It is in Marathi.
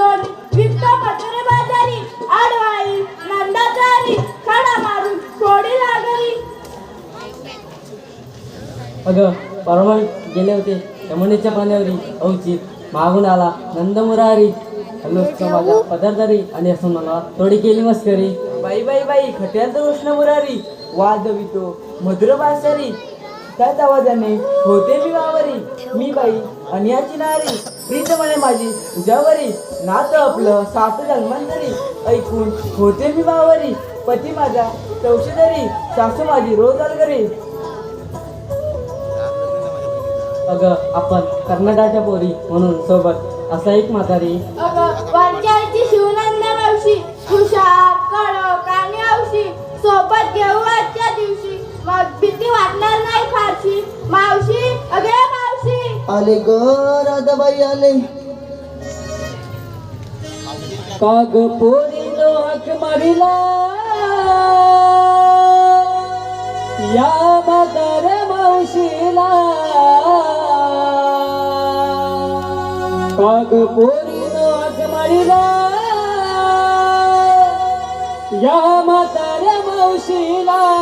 गण विकतो मथुरे बाजारी आडवाई नंदाचारी खडा मारून सोडी लागरी अगं परवा गेले होते यमुनेच्या पाण्यावरी. अवचित मागून आला नंदमुरारी. मुरारी माझा पदरदारी आणि असून मला थोडी केली मस्करी. बाई बाई बाई खट्याचं उष्ण मुरारी. वाजवितो मधुर बासरी. त्याच आवाजाने होते मी वावरी मी बाई अन्याची नारी. प्रीत म्हणे माझी जवरी नातं आपलं सात जन्मांतरी. ऐकून होते मी वावरी पती माझा चौशीदारी सासू माझी रोज अलगरी. अगं आपण कर्नाटकाच्या पोरी म्हणून सोबत असा एक म्हातारी. अगं वरच्याची हुशार कडक आणि औशी. सोबत घेऊ आजच्या दिवशी. मग भीती वाटणार आले ग राधाबाई आले. काग पोरी हक मारिला. या म्हातार मावशीला. काग पोरी हक मारिला. या म्हातार मावशीला.